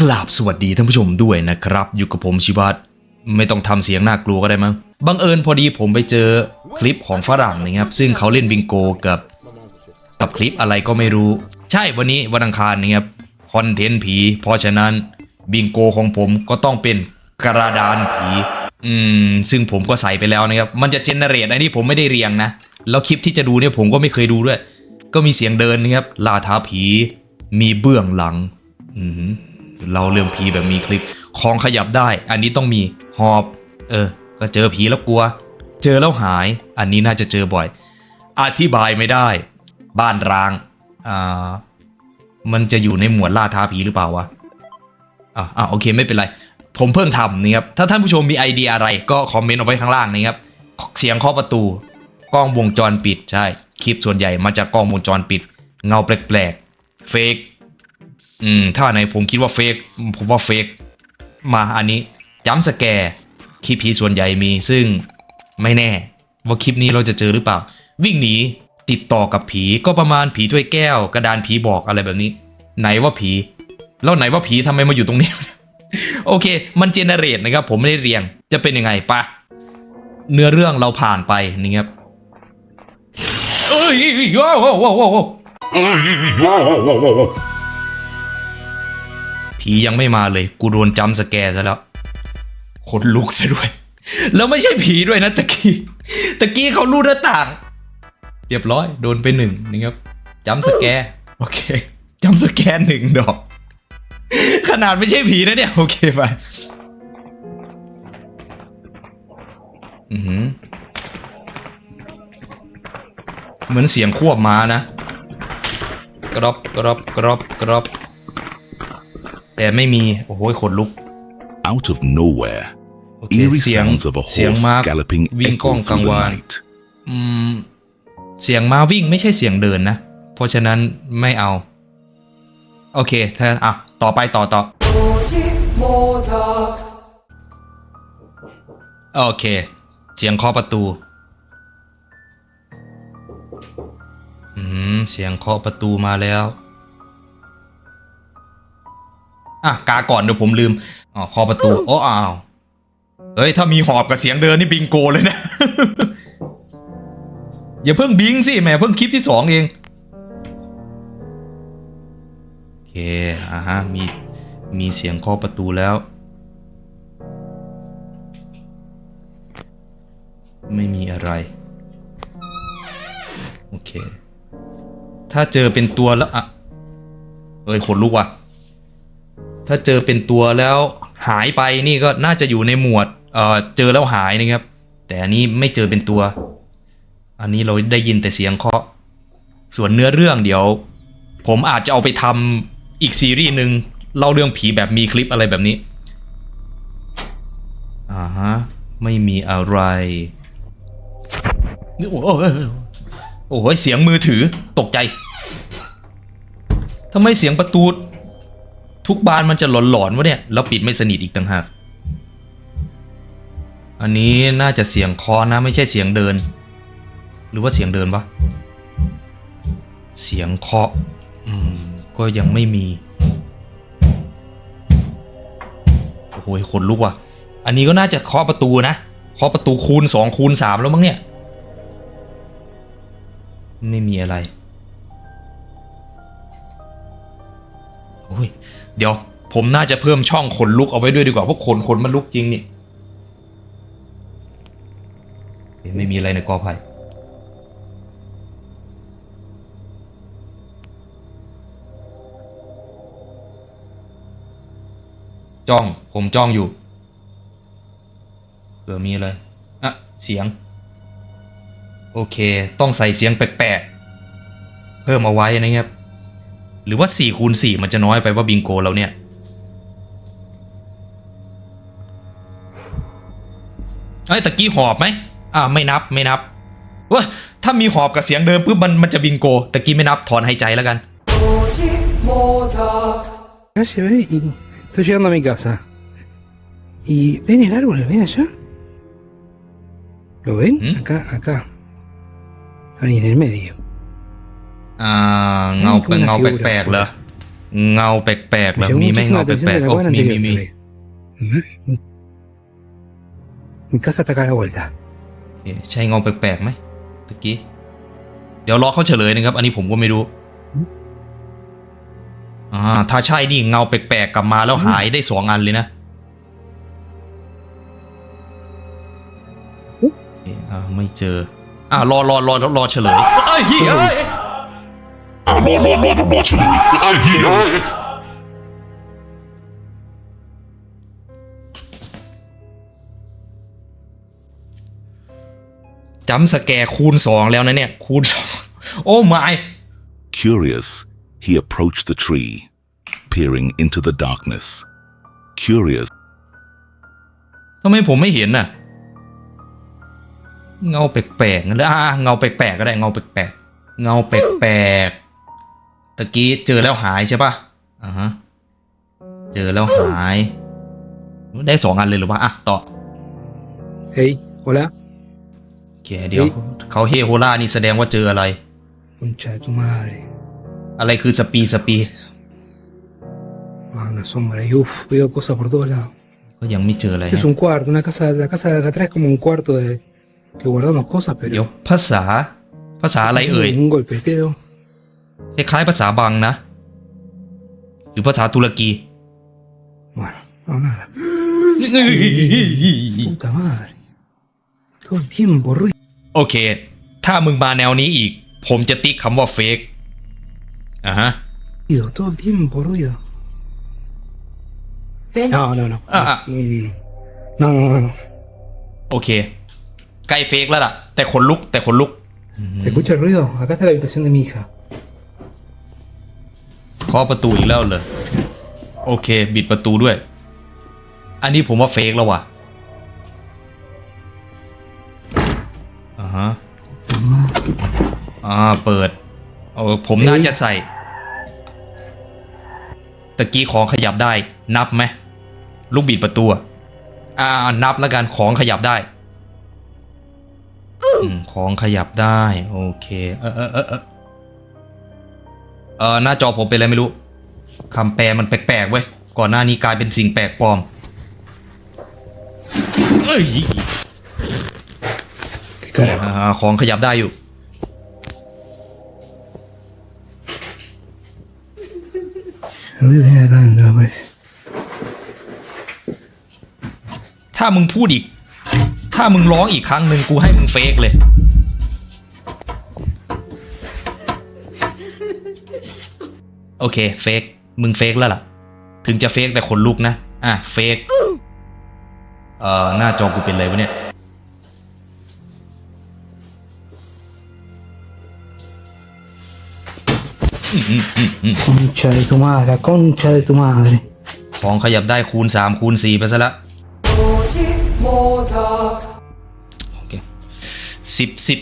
กราบสวัสดีท่านผู้ชมด้วยนะครับ อยู่กับผมชิวัตไม่ต้องทำเสียงน่ากลัวก็ได้มั้งบังเอิญพอดีผมไปเจอคลิปของฝรั่งนะครับ ซึ่งเขาเล่นบิงโกกับกับคลิปอะไรก็ไม่รู้ ใช่วันนี้วันอังคารนะครับคอนเทนต์ผี เพราะฉะนั้นบิงโกของผมก็ต้องเป็นกระดานผีอืมซึ่งผมก็ใส่ไปแล้วนะครับมันจะเจเนเรตอันนี้ผมไม่ได้เรียงนะแล้วคลิปที่จะดูเนี่ยผมก็ไม่เคยดูด้วย ก็มีเสียงเดินนะครับลาท้าผี มีเบื้องหลัง อือหือ เราเรื่องผีแบบมีคลิปของขยับได้ อันนี้ต้องมีหอบ เออ ก็เจอผีแล้วกลัว เจอแล้วหาย อันนี้น่าจะเจอบ่อย อธิบายไม่ได้ บ้านร้างอ่ามันจะอยู่ในหมวดล่าท้าผีหรือเปล่าวะอ่าอ่าโอเคไม่เป็นไร ผมเพิ่งทำนี่ครับ ถ้าท่านผู้ชมมีไอเดียอะไรก็คอมเมนต์เอาไว้ข้างล่างนะครับ เสียงเคาะประตู กล้องวงจรปิดใช่ คลิปส่วนใหญ่มาจากกล้องวงจรปิด เงาแปลกๆ เฟก อืมถ้าไหนผมคิดว่าเฟกผมว่าเฟกมาอันนี้จัมป์สแกร์คลิปผีส่วนใหญ่มีซึ่งไม่แน่ ว่าคลิปนี้เราจะเจอหรือเปล่า วิ่งหนีติดต่อกับผีก็ประมาณผีถ้วยแก้ว กระดานผีบอกอะไรแบบนี้ ไหนว่าผี แล้วไหนว่าผีทำไมมาอยู่ตรงนี้ โอเค มันเจเนเรตนะครับ ผมไม่ได้เรียงจะเป็นยังไงปะเนื้อเรื่องเราผ่านไปนี่ครับเอ้ยว้าวว้าวว้าวว้าว ผียังไม่มาเลย กูโดนจัมป์สแกร์ซะแล้วขนลุกซะด้วย แล้วไม่ใช่ผีด้วยนะตะกี้ตะกี้เขาลูดหน้าต่าง เรียบร้อย โดนไปหนึ่งนะครับจัมป์สแกร์โอเคจัมป์สแกร์หนึ่งดอก ขนาดไม่ใช่ผีนะเนี่ย โอเคไปอือหือเหมือนเสียงควบม้านะ กรอบกรอบกรอบกรอบ แต่ไม่มี โอ้โหขนลุก Out of nowhere โอเค eerie sounds of a horse galloping echo กล through the night เสียงม้าวิ่งไม่ใช่เสียงเดินนะ เพราะฉะนั้นไม่เอา โอเคถ้าอะ ต่อไปต่อต่อ โอเค เสียงเคาะประตู อืม เสียงเคาะประตูมาแล้ว อะกาก่อนเดี๋ยวผมลืมอ๋อเคาะประตูโอ้อ้าวเฮ้ยถ้ามีหอบกับเสียงเดินนี่บิงโกเลยนะ อย่าเพิ่งบิงสิแหม่เพิ่งคลิปที่สองเองโอเคอ่าฮะมีมีเสียงเคาะประตูแล้ว ไม่มีอะไร โอเค ถ้าเจอเป็นตัวแล้วอะเอ้ยขนลุกว่ะ ถ้าเจอเป็นตัวแล้วหายไปนี่ก็น่าจะอยู่ในหมวดเอ่อเจอแล้วหายนะครับ แต่อันนี้ไม่เจอเป็นตัว อันนี้เราได้ยินแต่เสียงเคาะ ส่วนเนื้อเรื่องเดี๋ยว ผมอาจจะเอาไปทำอีกซีรีส์หนึ่งเล่าเรื่องผีแบบมีคลิปอะไรแบบนี้อ่าฮะไม่มีอะไรนี่โอ้โหโอ้โหเสียงมือถือตกใจทำไมเสียงประตู ทุกบานมันจะหลอนๆวะเนี่ยแล้วปิดไม่สนิทอีกต่างหาก อันนี้น่าจะเสียงคอนะไม่ใช่เสียงเดิน หรือว่าเสียงเดินปะเสียงเคาะอืมก็ยังไม่มีโอ้โหขนลุกว่ะ อันนี้ก็น่าจะเคาะประตูนะเคาะประตูคูณสองคูณสามแล้วมั้งเนี่ย ไม่มีอะไรโอ้ย เดี๋ยว ผมน่าจะเพิ่มช่องขนลุกเอาไว้ด้วยดีกว่าเพราะขนขนมันลุกจริงนี่ไม่มีอะไรในกอไผ่จ้อง ผมจ้องอยู่เผื่อมีอะไรอะ เสียง โอเค ต้องใส่เสียงแปลกๆ เพิ่มเอาไว้นะครับ หรือว่า4คูณ4มันจะน้อยไปว่าบิงโกเราเนี่ยไอ้ตะกี้หอบไหมอ่าไม่นับไม่นับว่าถ้ามีหอบกับเสียงเดิมปุ๊บมันมันจะบิงโกตะกี้ไม่นับถอนหายใจแล้วกันเฮ้ยเฮ้ย estoy llegando a mi casa y ven el árbol ven allá lo ven acá acá ahí en el medio อ่าเงาอืมเป็นเงาก็น่าฟิวแปลกๆเหรอเงาแปลกๆ Me แล้ว llamó มีไหม muchísimo เงา la แป atención ล de ก la ๆโอ้ buena มี anterior มีมี que vi. Mi casa está acá a la vuelta. โอเคใช่เงาแปลกๆไหมตะกี้เดี๋ยวรอเขาเฉลยนะครับ อันนี้ผมก็ไม่รู้อ่าถ้าใช่นี่เงาแปลกๆกลับมาแล้วหายได้สองอันเลยนะโอเคอ่าไม่เจออ่ารอรอรอรอเฉลยเอ้ยเฮ้ย เอ้ยจำสแกร์คูณสองแล้วนะเนี่ย คูณสองโอ้ไม่ Curious, he approached the tree, peering into the darkness. Curious, ทำไมผมไม่เห็นน่ะ เงาแปลกๆงั้นเลยอ่าเงาแปลกๆก็ได้เงาแปลกๆเงาแปลกๆ ตะกี้เจอแล้วหายใช่ปะอ่าฮะ เจอแล้วหาย ได้สองอันเลยหรือวะอะต่อ Hey, hola. โอเคเดี๋ยวเฮ้ยเขาเฮโฮล่านี่แสดงว่าเจออะไร Concha de tu madre. อะไรคือสปีสปี Ah, una sombra. Y uff, veo cosas por todos lados. ก็ยังไม่เจออะไร Este es ฮะ un cuarto, una casa, la casa de acá atrás es como un cuarto de que guardamos cosas, เดี๋ยว pero ภาษา ภาษาอะไรเอ่ย un golpeteo. คล้ายๆภาษาบังนะ หรือภาษาตุรกี Bueno, no nada. Puta madre. Todo el tiempo, ruido. โอเค ถ้ามึงมาแนวนี้อีก ผมจะติ๊กคำว่าเฟกอะฮะ Todo el tiempo, ruido. Ven. No, no, no. Ah, ah. No, no, no, no. โอเค ใกล้เฟกแล้วล่ะ แต่ขนลุกแต่ขนลุก ¿Se escucha el ruido? Acá está la habitación de mi hija. เคาะประตูอีกแล้วเลยโอเค บิดประตูด้วย อันนี้ผมว่าเฟกแล้วว่ะอ่าฮะอ่าเปิดเอาผมน่าจะใส่ตะกี้ของขยับได้ นับไหมลูกบิดประตูอะอ่านับแล้วกันของขยับได้อของขยับได้ โอเค เออเออเออ เออเออหน้าจอผมเป็นอะไรไม่รู้คำแปลมันแปลกๆเว้ยก่อนหน้านี้กลายเป็นสิ่งแปลกปลอมเอ้ย ¿Qué carajo? อ่าของขยับได้อยู่ El ruido viene de acá adentro, me parece. ถ้ามึงพูดอีก ถ้ามึงร้องอีกครั้งหนึ่งกูให้มึงเฟกเลย โอเค เฟกมึงเฟกแล้วล่ะ ถึงจะเฟกแต่คนลุกนะ อะ เฟกเอ่อ หน้าจอกูเป็นไรวะเนี่ยคุณเฉยตัวม madre, la concha de tu ยของขยับได้คูณ 3 คูณ 4 ไปซะละโอเคสิบสิบ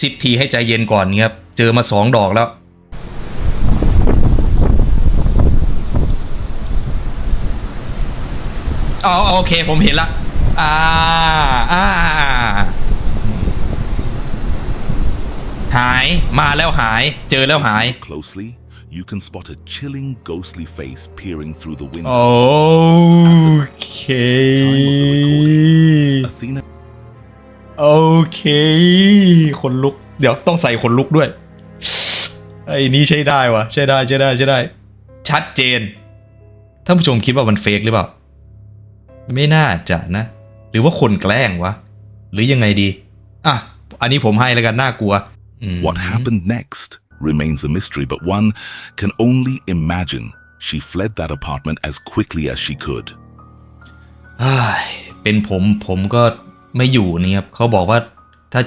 สิบทีให้ใจเย็นก่อนครับ เจอมาสองดอกแล้ว อ๋อโอเค ผมเห็นละอ่าอ่าหายมาแล้วหาย เจอแล้วหาย closely, you can spot a chilling, ghostly face peering through the window. โอเค Athena โอเค ขนลุก เดี๋ยวต้องใส่ขนลุกด้วย ไอ้นี่ใช้ได้วะใช้ได้ใช้ได้ใช้ได้ ชัดเจน ท่านผู้ชมคิดว่ามันเฟกหรือเปล่า ไม่น่าจะนะ หรือว่าคนแกล้งวะ หรือยังไงดี อะ อันนี้ผมให้แล้วกันน่ากลัวอืม What happened next remains a mystery, but one can only imagine she fled that apartment as quickly as she could. เฮ้ยเป็นผมผมก็ไม่อยู่นี่ครับเขาบอกว่าถ้า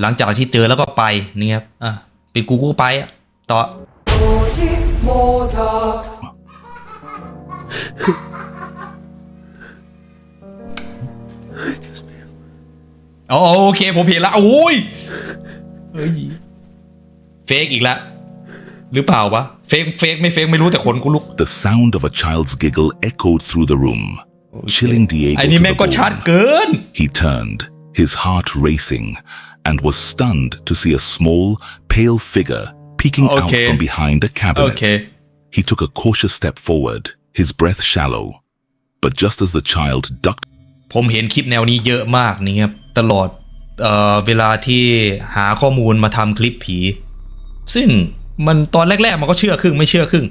หลังจากที่เจอแล้วก็ไปนี่ครับอะเป็นกูกูไปอะต่อ อ๋อโอเคผมเห็นละโอ้ยเฮ้ยเฟกอีกแล้วหรือเปล่าวะเฟกเฟกไม่เฟกไม่รู้แต่ขนกูลุก The sound of a child's giggle echoed through the room, chilling Diego ไอ้ to นี่ the แม่งก็ชัด bone. เกิน He turned, his heart racing, and was stunned to see a small, pale figure peeking Okay. out from behind a โอ cabinet. เค He took a cautious step forward, his breath shallow. But just as the child ducked ผมเห็นคลิปแนวนี้เยอะมากนี่ครับ ตลอดเอ่อเวลาที่หาข้อมูลมาทำคลิปผี ซึ่งมันตอนแรก ๆ มันก็เชื่อครึ่งไม่เชื่อครึ่ง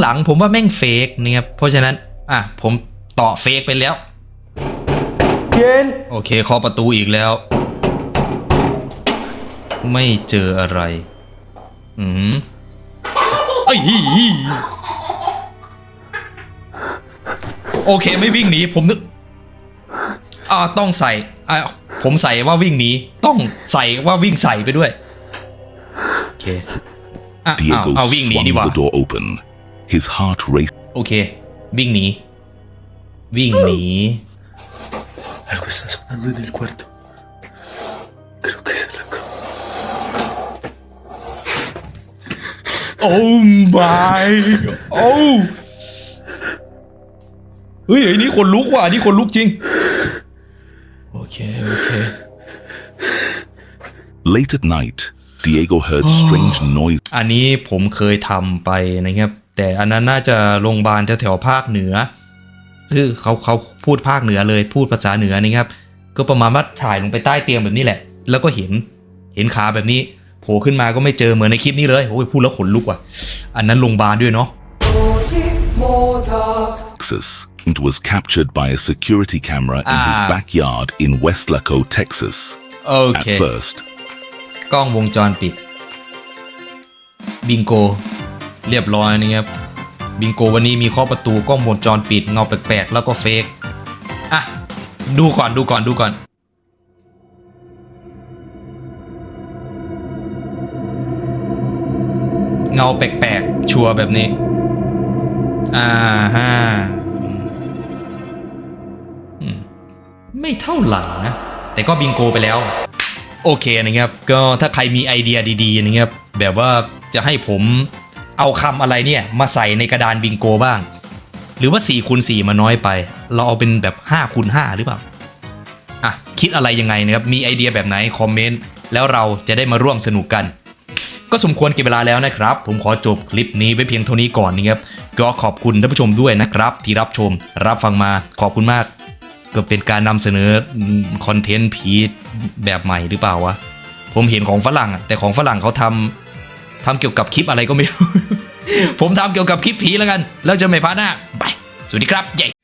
หลังๆ ผมว่าแม่งเฟกเนี่ยครับเพราะฉะนั้น อะ ผมต่อเฟกไปแล้วโอเคเคาะประตูอีกแล้ว ไม่เจออะไร อืมเอ้ยโอเคไม่วิ่งหนีผมนึกอ่าต้องใส่อ่า ผมใส่ว่าวิ่งหนีต้องใส่ว่าวิ่งใส่ไปด้วยโอเคอะเอา Diego เอาวิ่งหนี swung ดีกว่า the door open. His heart raced โอเค วิ่งหนี วิ่งหนี Algo está sonando en el cuarto. Creo que es la cama. โอ้ my โอ้เฮ้ยไอ้นี่คนลุกว่ะอันนี่คนลุกจริง Okay, okay. Late at night, Diego heard strange noise. อันนี้ผมเคยทำไปนะครับ แต่อันนั้นน่าจะโรงพยาบาลแถวๆภาคเหนือ คือเขาเขาพูดภาคเหนือเลยพูดภาษาเหนือนะครับ ก็ประมาณว่าถ่ายลงไปใต้เตียงแบบนี้แหละ แล้วก็เห็นเห็นขาแบบนี้โผล่ขึ้นมาก็ไม่เจอเหมือนในคลิปนี้เลยโอ้ยพูดแล้วขนลุกว่ะ อันนั้นโรงพยาบาลด้วยเนาะ and was captured by a security camera in his Ah. backyard in Westlaco, Texas. โอ At เค first, กล้องวงจรปิด บิงโก เรียบร้อยนะครับ บิงโกวันนี้มีข้อประตูกล้องวงจรปิดเงาแปลกๆ แล้วก็เฟกอะ ดูก่อนดูก่อนดูก่อน เงาแปลกๆ ชัวร์แบบนี้ อ่าฮะ ไม่เท่าไหร่นะ แต่ก็บิงโกไปแล้ว โอเคนะครับ ก็ถ้าใครมีไอเดียดีๆนะครับ แบบว่าจะให้ผมเอาคำอะไรเนี่ยมาใส่ในกระดานบิงโกบ้าง หรือว่า4คูณ4มาน้อยไป เราเอาเป็นแบบ5คูณ5หรือเปล่าอะคิดอะไรยังไงนะครับ มีไอเดียแบบไหนคอมเมนต์แล้วเราจะได้มาร่วมสนุกกัน ก็สมควรเก็บเวลาแล้วนะครับ ผมขอจบคลิปนี้ไว้เพียงเท่านี้ก่อนนะครับก็ขอบคุณท่านผู้ชมด้วยนะครับ ที่รับชมรับฟังมาขอบคุณมาก ก็เป็นการนำเสนอคอนเทนต์ผีแบบใหม่หรือเปล่าวะ ผมเห็นของฝรั่งแต่ของฝรั่งเขาทำทำเกี่ยวกับคลิปอะไรก็ไม่รู้ ผมทำเกี่ยวกับคลิปผีแล้วกัน แล้วเจะไม่พลาดหน้าไป สวัสดีครับใหญ่